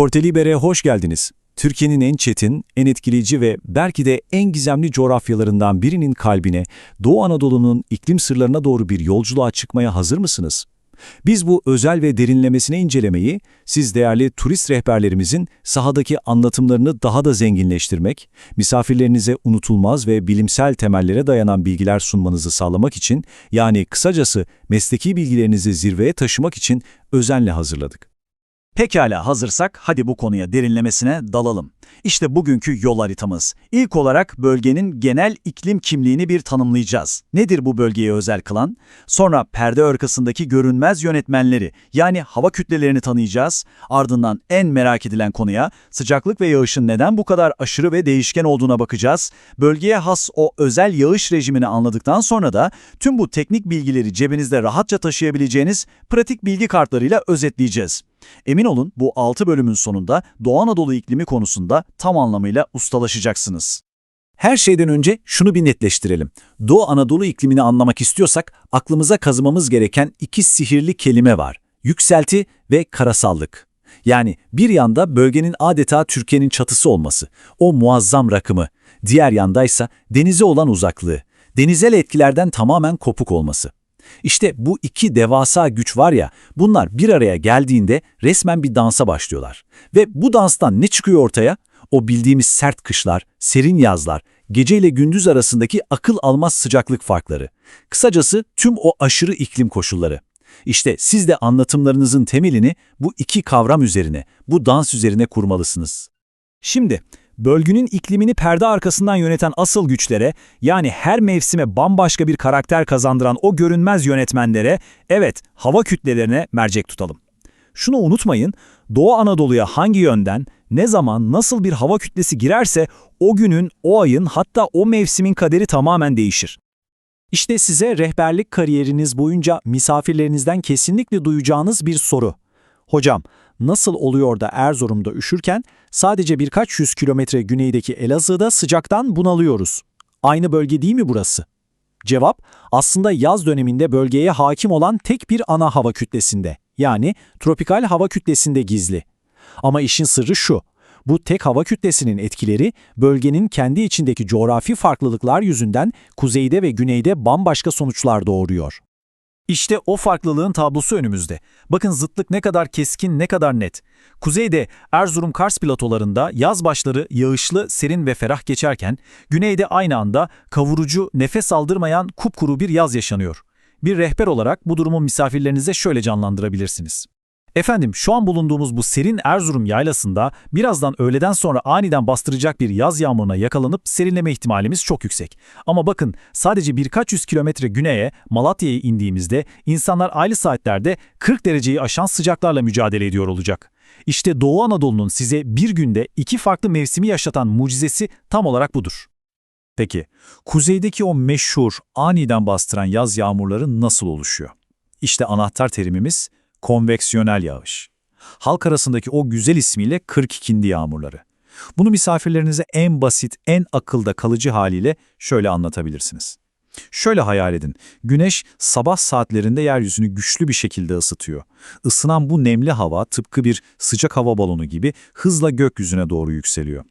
Fortelibere'ye hoş geldiniz. Türkiye'nin en çetin, en etkileyici ve belki de en gizemli coğrafyalarından birinin kalbine, Doğu Anadolu'nun iklim sırlarına doğru bir yolculuğa çıkmaya hazır mısınız? Biz bu özel ve derinlemesine incelemeyi, siz değerli turist rehberlerimizin sahadaki anlatımlarını daha da zenginleştirmek, misafirlerinize unutulmaz ve bilimsel temellere dayanan bilgiler sunmanızı sağlamak için, yani kısacası mesleki bilgilerinizi zirveye taşımak için özenle hazırladık. Pekala hazırsak hadi bu konuya derinlemesine dalalım. İşte bugünkü yol haritamız. İlk olarak bölgenin genel iklim kimliğini bir tanımlayacağız. Nedir bu bölgeyi özel kılan? Sonra perde arkasındaki görünmez yönetmenleri yani hava kütlelerini tanıyacağız. Ardından en merak edilen konuya sıcaklık ve yağışın neden bu kadar aşırı ve değişken olduğuna bakacağız. Bölgeye has o özel yağış rejimini anladıktan sonra da tüm bu teknik bilgileri cebinizde rahatça taşıyabileceğiniz pratik bilgi kartlarıyla özetleyeceğiz. Emin olun bu 6 bölümün sonunda Doğu Anadolu iklimi konusunda tam anlamıyla ustalaşacaksınız. Her şeyden önce şunu bir netleştirelim. Doğu Anadolu iklimini anlamak istiyorsak aklımıza kazımamız gereken iki sihirli kelime var. Yükselti ve karasallık. Yani bir yanda bölgenin adeta Türkiye'nin çatısı olması, o muazzam rakımı, diğer yandaysa denize olan uzaklığı, denizel etkilerden tamamen kopuk olması. İşte bu iki devasa güç var ya, bunlar bir araya geldiğinde resmen bir dansa başlıyorlar. Ve bu danstan ne çıkıyor ortaya? O bildiğimiz sert kışlar, serin yazlar, gece ile gündüz arasındaki akıl almaz sıcaklık farkları. Kısacası tüm o aşırı iklim koşulları. İşte siz de anlatımlarınızın temelini bu iki kavram üzerine, bu dans üzerine kurmalısınız. Şimdi, bölgenin iklimini perde arkasından yöneten asıl güçlere, yani her mevsime bambaşka bir karakter kazandıran o görünmez yönetmenlere, evet, hava kütlelerine mercek tutalım. Şunu unutmayın, Doğu Anadolu'ya hangi yönden, ne zaman, nasıl bir hava kütlesi girerse o günün, o ayın hatta o mevsimin kaderi tamamen değişir. İşte size rehberlik kariyeriniz boyunca misafirlerinizden kesinlikle duyacağınız bir soru. Hocam, nasıl oluyor da Erzurum'da üşürken sadece birkaç yüz kilometre güneydeki Elazığ'da sıcaktan bunalıyoruz? Aynı bölge değil mi burası? Cevap, aslında yaz döneminde bölgeye hakim olan tek bir ana hava kütlesinde, yani tropikal hava kütlesinde gizli. Ama işin sırrı şu, bu tek hava kütlesinin etkileri bölgenin kendi içindeki coğrafi farklılıklar yüzünden kuzeyde ve güneyde bambaşka sonuçlar doğuruyor. İşte o farklılığın tablosu önümüzde. Bakın zıtlık ne kadar keskin, ne kadar net. Kuzeyde Erzurum-Kars platolarında yaz başları yağışlı, serin ve ferah geçerken, güneyde aynı anda kavurucu, nefes aldırmayan kupkuru bir yaz yaşanıyor. Bir rehber olarak bu durumu misafirlerinize şöyle canlandırabilirsiniz. Efendim şu an bulunduğumuz bu serin Erzurum yaylasında birazdan öğleden sonra aniden bastıracak bir yaz yağmuruna yakalanıp serinleme ihtimalimiz çok yüksek. Ama bakın sadece birkaç yüz kilometre güneye Malatya'ya indiğimizde insanlar aylı saatlerde 40 dereceyi aşan sıcaklarla mücadele ediyor olacak. İşte Doğu Anadolu'nun size bir günde iki farklı mevsimi yaşatan mucizesi tam olarak budur. Peki, kuzeydeki o meşhur, aniden bastıran yaz yağmurları nasıl oluşuyor? İşte anahtar terimimiz konveksiyonel yağış. Halk arasındaki o güzel ismiyle 42'indi yağmurları. Bunu misafirlerinize en basit, en akılda kalıcı haliyle şöyle anlatabilirsiniz. Şöyle hayal edin, güneş sabah saatlerinde yeryüzünü güçlü bir şekilde ısıtıyor. Isınan bu nemli hava tıpkı bir sıcak hava balonu gibi hızla gökyüzüne doğru yükseliyor.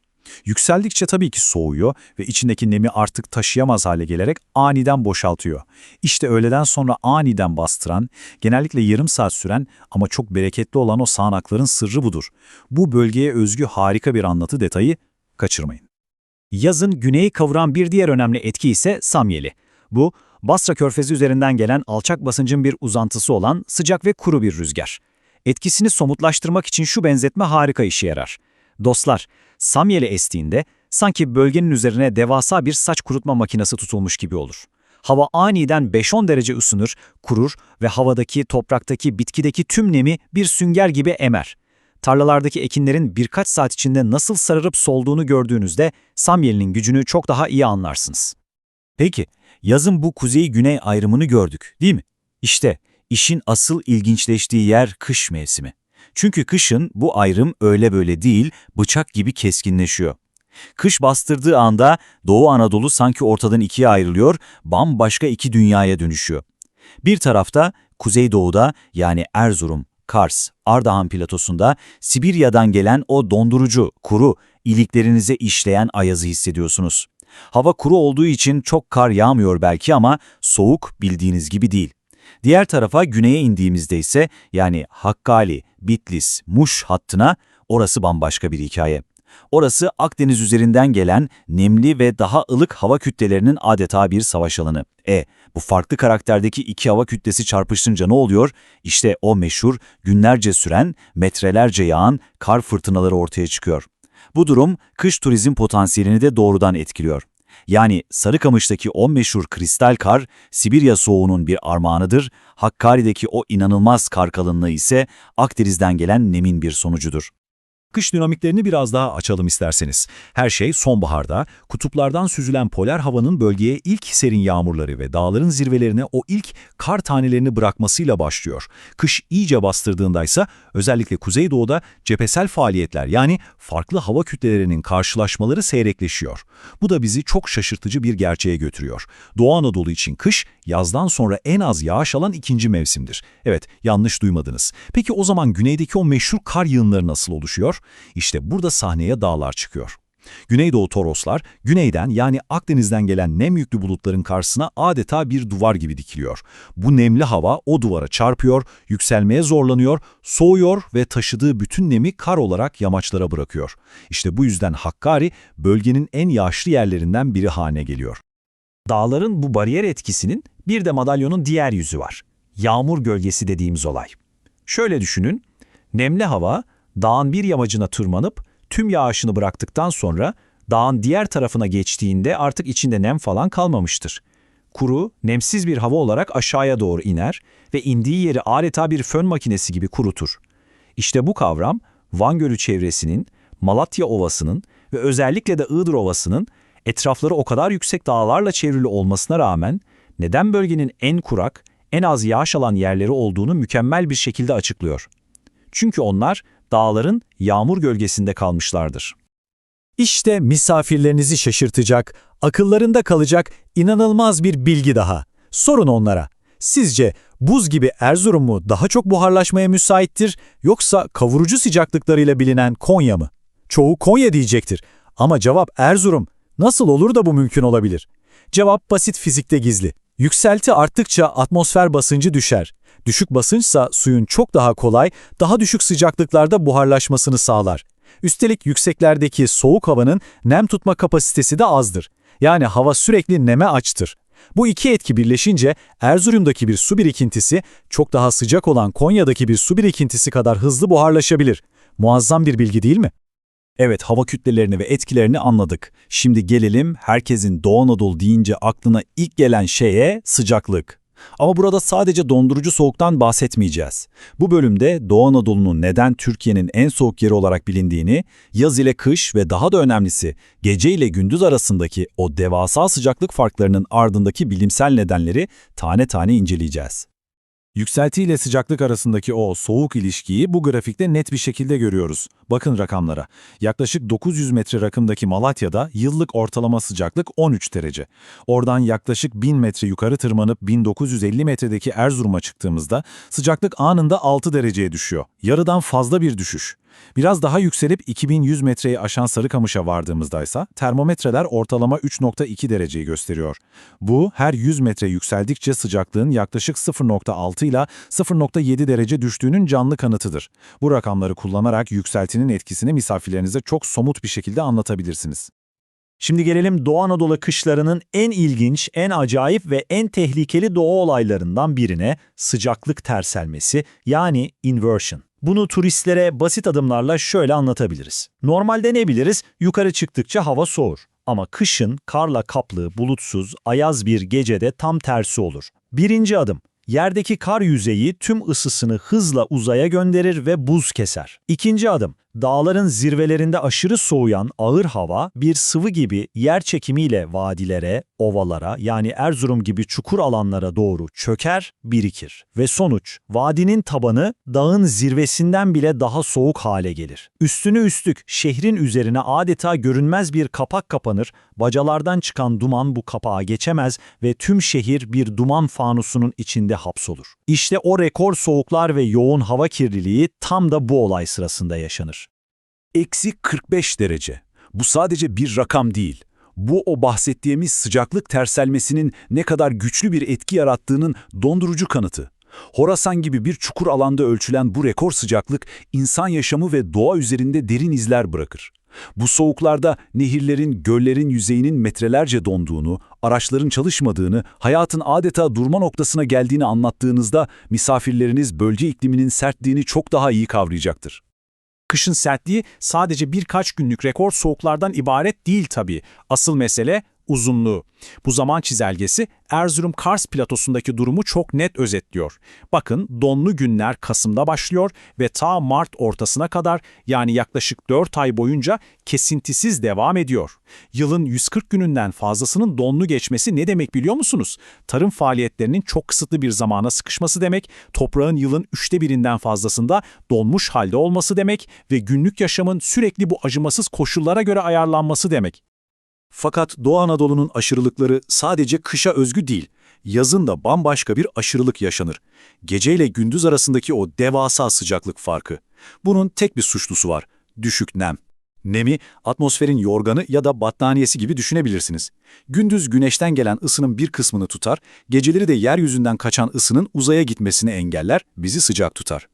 Yükseldikçe tabii ki soğuyor ve içindeki nemi artık taşıyamaz hale gelerek aniden boşaltıyor. İşte öğleden sonra aniden bastıran, genellikle yarım saat süren ama çok bereketli olan o sağanakların sırrı budur. Bu bölgeye özgü harika bir anlatı detayı kaçırmayın. Yazın güneyi kavuran bir diğer önemli etki ise samyeli. Bu, Basra Körfezi üzerinden gelen alçak basıncın bir uzantısı olan sıcak ve kuru bir rüzgar. Etkisini somutlaştırmak için şu benzetme harika işe yarar. Dostlar, samyeli estiğinde sanki bölgenin üzerine devasa bir saç kurutma makinesi tutulmuş gibi olur. Hava aniden 5-10 derece ısınır, kurur ve havadaki, topraktaki, bitkideki tüm nemi bir sünger gibi emer. Tarlalardaki ekinlerin birkaç saat içinde nasıl sararıp solduğunu gördüğünüzde samyelinin gücünü çok daha iyi anlarsınız. Peki, yazın bu kuzey-güney ayrımını gördük, değil mi? İşte işin asıl ilginçleştiği yer kış mevsimi. Çünkü kışın bu ayrım öyle böyle değil, bıçak gibi keskinleşiyor. Kış bastırdığı anda Doğu Anadolu sanki ortadan ikiye ayrılıyor, bambaşka iki dünyaya dönüşüyor. Bir tarafta Kuzeydoğu'da yani Erzurum, Kars, Ardahan platosunda Sibirya'dan gelen o dondurucu, kuru, iliklerinize işleyen ayazı hissediyorsunuz. Hava kuru olduğu için çok kar yağmıyor belki ama soğuk bildiğiniz gibi değil. Diğer tarafa güneye indiğimizde ise yani Hakkari, Bitlis, Muş hattına orası bambaşka bir hikaye. Orası Akdeniz üzerinden gelen nemli ve daha ılık hava kütlelerinin adeta bir savaş alanı. E, bu farklı karakterdeki iki hava kütlesi çarpışınca ne oluyor? İşte o meşhur, günlerce süren, metrelerce yağan kar fırtınaları ortaya çıkıyor. Bu durum kış turizm potansiyelini de doğrudan etkiliyor. Yani Sarıkamış'taki o meşhur kristal kar, Sibirya soğuğunun bir armağanıdır, Hakkari'deki o inanılmaz kar kalınlığı ise Akdeniz'den gelen nemin bir sonucudur. Kış dinamiklerini biraz daha açalım isterseniz. Her şey sonbaharda, kutuplardan süzülen polar havanın bölgeye ilk serin yağmurları ve dağların zirvelerine o ilk kar tanelerini bırakmasıyla başlıyor. Kış iyice bastırdığındaysa özellikle kuzeydoğuda cephesel faaliyetler yani farklı hava kütlelerinin karşılaşmaları seyrekleşiyor. Bu da bizi çok şaşırtıcı bir gerçeğe götürüyor. Doğu Anadolu için kış, yazdan sonra en az yağış alan ikinci mevsimdir. Evet, yanlış duymadınız. Peki o zaman güneydeki o meşhur kar yığınları nasıl oluşuyor? İşte burada sahneye dağlar çıkıyor. Güneydoğu Toroslar, güneyden yani Akdeniz'den gelen nem yüklü bulutların karşısına adeta bir duvar gibi dikiliyor. Bu nemli hava o duvara çarpıyor, yükselmeye zorlanıyor, soğuyor ve taşıdığı bütün nemi kar olarak yamaçlara bırakıyor. İşte bu yüzden Hakkari, bölgenin en yağışlı yerlerinden biri haline geliyor. Dağların bu bariyer etkisinin bir de madalyonun diğer yüzü var. Yağmur gölgesi dediğimiz olay. Şöyle düşünün, nemli hava dağın bir yamacına tırmanıp tüm yağışını bıraktıktan sonra dağın diğer tarafına geçtiğinde artık içinde nem falan kalmamıştır. Kuru, nemsiz bir hava olarak aşağıya doğru iner ve indiği yeri adeta bir fön makinesi gibi kurutur. İşte bu kavram Van Gölü çevresinin, Malatya Ovası'nın ve özellikle de Iğdır Ovası'nın etrafları o kadar yüksek dağlarla çevrili olmasına rağmen neden bölgenin en kurak, en az yağış alan yerleri olduğunu mükemmel bir şekilde açıklıyor. Çünkü onlar dağların yağmur gölgesinde kalmışlardır. İşte misafirlerinizi şaşırtacak, akıllarında kalacak inanılmaz bir bilgi daha. Sorun onlara. Sizce buz gibi Erzurum mu daha çok buharlaşmaya müsaittir yoksa kavurucu sıcaklıklarıyla bilinen Konya mı? Çoğu Konya diyecektir ama cevap Erzurum. Nasıl olur da bu mümkün olabilir? Cevap basit fizikte gizli. Yükselti arttıkça atmosfer basıncı düşer. Düşük basınçsa suyun çok daha kolay, daha düşük sıcaklıklarda buharlaşmasını sağlar. Üstelik yükseklerdeki soğuk havanın nem tutma kapasitesi de azdır. Yani hava sürekli neme açtır. Bu iki etki birleşince Erzurum'daki bir su birikintisi çok daha sıcak olan Konya'daki bir su birikintisi kadar hızlı buharlaşabilir. Muazzam bir bilgi değil mi? Evet, hava kütlelerini ve etkilerini anladık. Şimdi gelelim herkesin Doğu Anadolu deyince aklına ilk gelen şeye sıcaklık. Ama burada sadece dondurucu soğuktan bahsetmeyeceğiz. Bu bölümde Doğu Anadolu'nun neden Türkiye'nin en soğuk yeri olarak bilindiğini, yaz ile kış ve daha da önemlisi gece ile gündüz arasındaki o devasa sıcaklık farklarının ardındaki bilimsel nedenleri tane tane inceleyeceğiz. Yükselti ile sıcaklık arasındaki o soğuk ilişkiyi bu grafikte net bir şekilde görüyoruz. Bakın rakamlara. Yaklaşık 900 metre rakımdaki Malatya'da yıllık ortalama sıcaklık 13 derece. Oradan yaklaşık 1000 metre yukarı tırmanıp 1950 metredeki Erzurum'a çıktığımızda sıcaklık anında 6 dereceye düşüyor. Yarıdan fazla bir düşüş. Biraz daha yükselip 2100 metreyi aşan Sarıkamış'a vardığımızda ise termometreler ortalama 3.2 dereceyi gösteriyor. Bu her 100 metre yükseldikçe sıcaklığın yaklaşık 0.6 ile 0.7 derece düştüğünün canlı kanıtıdır. Bu rakamları kullanarak yükseltinin etkisini misafirlerinize çok somut bir şekilde anlatabilirsiniz. Şimdi gelelim Doğu Anadolu kışlarının en ilginç, en acayip ve en tehlikeli doğa olaylarından birine sıcaklık terselmesi yani inversion. Bunu turistlere basit adımlarla şöyle anlatabiliriz. Normalde ne biliriz? Yukarı çıktıkça hava soğur. Ama kışın karla kaplı, bulutsuz, ayaz bir gecede tam tersi olur. Birinci adım. Yerdeki kar yüzeyi tüm ısısını hızla uzaya gönderir ve buz keser. İkinci adım. Dağların zirvelerinde aşırı soğuyan ağır hava bir sıvı gibi yer çekimiyle vadilere, ovalara yani Erzurum gibi çukur alanlara doğru çöker, birikir. Ve sonuç, vadinin tabanı dağın zirvesinden bile daha soğuk hale gelir. Üstünü üstlük şehrin üzerine adeta görünmez bir kapak kapanır, bacalardan çıkan duman bu kapağa geçemez ve tüm şehir bir duman fanusunun içinde hapsolur. İşte o rekor soğuklar ve yoğun hava kirliliği tam da bu olay sırasında yaşanır. Eksi 45 derece. Bu sadece bir rakam değil. Bu o bahsettiğimiz sıcaklık terselmesinin ne kadar güçlü bir etki yarattığının dondurucu kanıtı. Horasan gibi bir çukur alanda ölçülen bu rekor sıcaklık insan yaşamı ve doğa üzerinde derin izler bırakır. Bu soğuklarda nehirlerin, göllerin yüzeyinin metrelerce donduğunu, araçların çalışmadığını, hayatın adeta durma noktasına geldiğini anlattığınızda misafirleriniz bölge ikliminin sertliğini çok daha iyi kavrayacaktır. Kışın sertliği sadece birkaç günlük rekor soğuklardan ibaret değil tabii. Asıl mesele uzunluğu. Bu zaman çizelgesi Erzurum-Kars platosundaki durumu çok net özetliyor. Bakın donlu günler Kasım'da başlıyor ve ta Mart ortasına kadar yani yaklaşık 4 ay boyunca kesintisiz devam ediyor. Yılın 140 gününden fazlasının donlu geçmesi ne demek biliyor musunuz? Tarım faaliyetlerinin çok kısıtlı bir zamana sıkışması demek, toprağın yılın üçte birinden fazlasında donmuş halde olması demek ve günlük yaşamın sürekli bu acımasız koşullara göre ayarlanması demek. Fakat Doğu Anadolu'nun aşırılıkları sadece kışa özgü değil. Yazın da bambaşka bir aşırılık yaşanır. Gece ile gündüz arasındaki o devasa sıcaklık farkı. Bunun tek bir suçlusu var. Düşük nem. Nemi, atmosferin yorganı ya da battaniyesi gibi düşünebilirsiniz. Gündüz güneşten gelen ısının bir kısmını tutar, geceleri de yeryüzünden kaçan ısının uzaya gitmesini engeller, bizi sıcak tutar.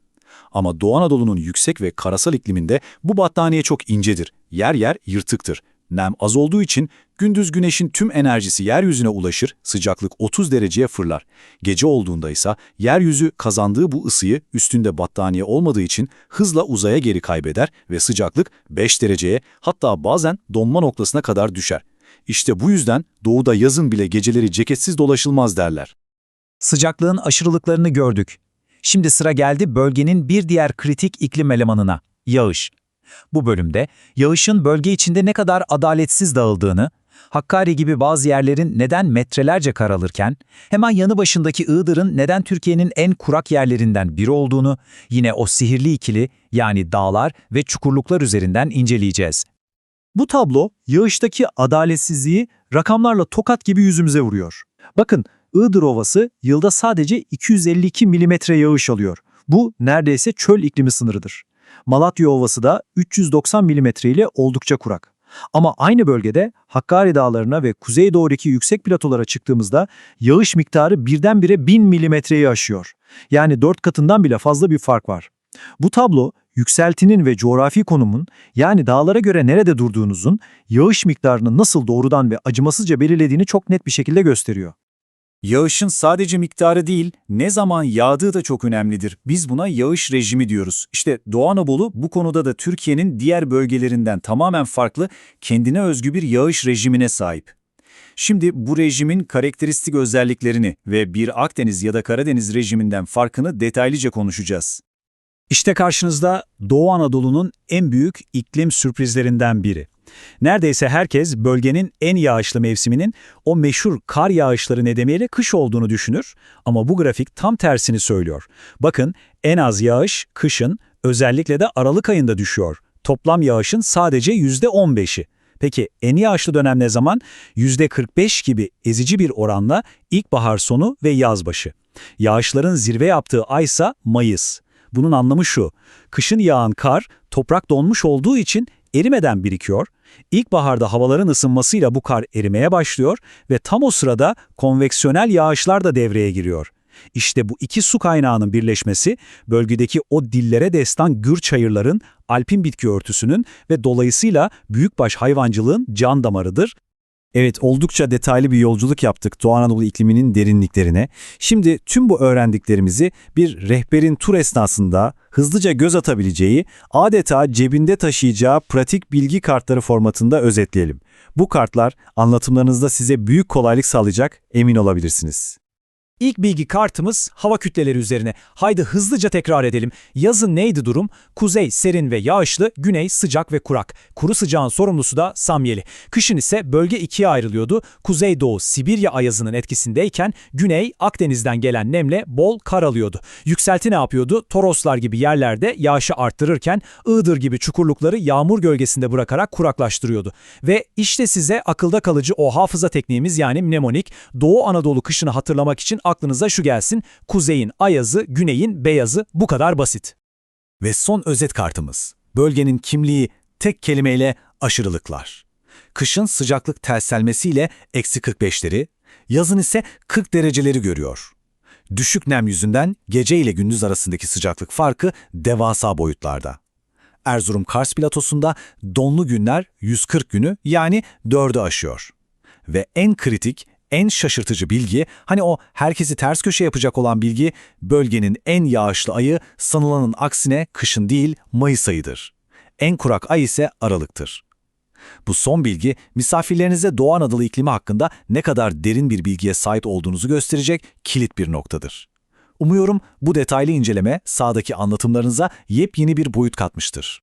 Ama Doğu Anadolu'nun yüksek ve karasal ikliminde bu battaniye çok incedir, yer yer yırtıktır. Nem az olduğu için gündüz güneşin tüm enerjisi yeryüzüne ulaşır, sıcaklık 30 dereceye fırlar. Gece olduğunda ise yeryüzü kazandığı bu ısıyı üstünde battaniye olmadığı için hızla uzaya geri kaybeder ve sıcaklık 5 dereceye hatta bazen donma noktasına kadar düşer. İşte bu yüzden doğuda yazın bile geceleri ceketsiz dolaşılmaz derler. Sıcaklığın aşırılıklarını gördük. Şimdi sıra geldi bölgenin bir diğer kritik iklim elemanına, yağış. Bu bölümde yağışın bölge içinde ne kadar adaletsiz dağıldığını, Hakkari gibi bazı yerlerin neden metrelerce kar alırken, hemen yanı başındaki Iğdır'ın neden Türkiye'nin en kurak yerlerinden biri olduğunu, yine o sihirli ikili yani dağlar ve çukurluklar üzerinden inceleyeceğiz. Bu tablo yağıştaki adaletsizliği rakamlarla tokat gibi yüzümüze vuruyor. Bakın Iğdır Ovası yılda sadece 252 milimetre yağış alıyor. Bu neredeyse çöl iklimi sınırıdır. Malatya Ovası da 390 milimetre ile oldukça kurak. Ama aynı bölgede Hakkari Dağları'na ve kuzeydoğudaki yüksek platolara çıktığımızda yağış miktarı birdenbire 1000 milimetreyi aşıyor. Yani 4 katından bile fazla bir fark var. Bu tablo yükseltinin ve coğrafi konumun yani dağlara göre nerede durduğunuzun yağış miktarını nasıl doğrudan ve acımasızca belirlediğini çok net bir şekilde gösteriyor. Yağışın sadece miktarı değil, ne zaman yağdığı da çok önemlidir. Biz buna yağış rejimi diyoruz. İşte Doğu Anadolu bu konuda da Türkiye'nin diğer bölgelerinden tamamen farklı, kendine özgü bir yağış rejimine sahip. Şimdi bu rejimin karakteristik özelliklerini ve bir Akdeniz ya da Karadeniz rejiminden farkını detaylıca konuşacağız. İşte karşınızda Doğu Anadolu'nun en büyük iklim sürprizlerinden biri. Neredeyse herkes bölgenin en yağışlı mevsiminin o meşhur kar yağışları nedeniyle kış olduğunu düşünür ama bu grafik tam tersini söylüyor. Bakın en az yağış kışın özellikle de Aralık ayında düşüyor. Toplam yağışın sadece %15'i. Peki en yağışlı dönem ne zaman? %45 gibi ezici bir oranla ilkbahar sonu ve yaz başı. Yağışların zirve yaptığı aysa Mayıs. Bunun anlamı şu, kışın yağan kar toprak donmuş olduğu için erimeden birikiyor. İlkbaharda havaların ısınmasıyla bu kar erimeye başlıyor ve tam o sırada konveksiyonel yağışlar da devreye giriyor. İşte bu iki su kaynağının birleşmesi bölgedeki o dillere destan gür çayırların, alpin bitki örtüsünün ve dolayısıyla büyükbaş hayvancılığın can damarıdır Evet, oldukça detaylı bir yolculuk yaptık Doğu Anadolu ikliminin derinliklerine. Şimdi tüm bu öğrendiklerimizi bir rehberin tur esnasında hızlıca göz atabileceği, adeta cebinde taşıyacağı pratik bilgi kartları formatında özetleyelim. Bu kartlar anlatımlarınızda size büyük kolaylık sağlayacak, emin olabilirsiniz. İlk bilgi kartımız hava kütleleri üzerine. Haydi hızlıca tekrar edelim. Yazın neydi durum? Kuzey serin ve yağışlı, güney sıcak ve kurak. Kuru sıcağın sorumlusu da Samyeli. Kışın ise bölge ikiye ayrılıyordu. Kuzeydoğu Sibirya ayazının etkisindeyken güney Akdeniz'den gelen nemle bol kar alıyordu. Yükselti ne yapıyordu? Toroslar gibi yerlerde yağışı arttırırken Iğdır gibi çukurlukları yağmur gölgesinde bırakarak kuraklaştırıyordu. Ve işte size akılda kalıcı o hafıza tekniğimiz yani mnemonik, Doğu Anadolu kışını hatırlamak için aklınıza şu gelsin. Kuzeyin ayazı, güneyin beyazı bu kadar basit. Ve son özet kartımız. Bölgenin kimliği tek kelimeyle aşırılıklar. Kışın sıcaklık telselmesiyle eksi 45'leri, yazın ise 40 dereceleri görüyor. Düşük nem yüzünden gece ile gündüz arasındaki sıcaklık farkı devasa boyutlarda. Erzurum Kars platosunda donlu günler 140 günü yani 4'ü aşıyor. Ve en kritik, en şaşırtıcı bilgi, hani o herkesi ters köşe yapacak olan bilgi, bölgenin en yağışlı ayı sanılanın aksine kışın değil Mayıs ayıdır. En kurak ay ise Aralık'tır. Bu son bilgi misafirlerinize Doğu Anadolu iklimi hakkında ne kadar derin bir bilgiye sahip olduğunuzu gösterecek kilit bir noktadır. Umuyorum bu detaylı inceleme sağdaki anlatımlarınıza yepyeni bir boyut katmıştır.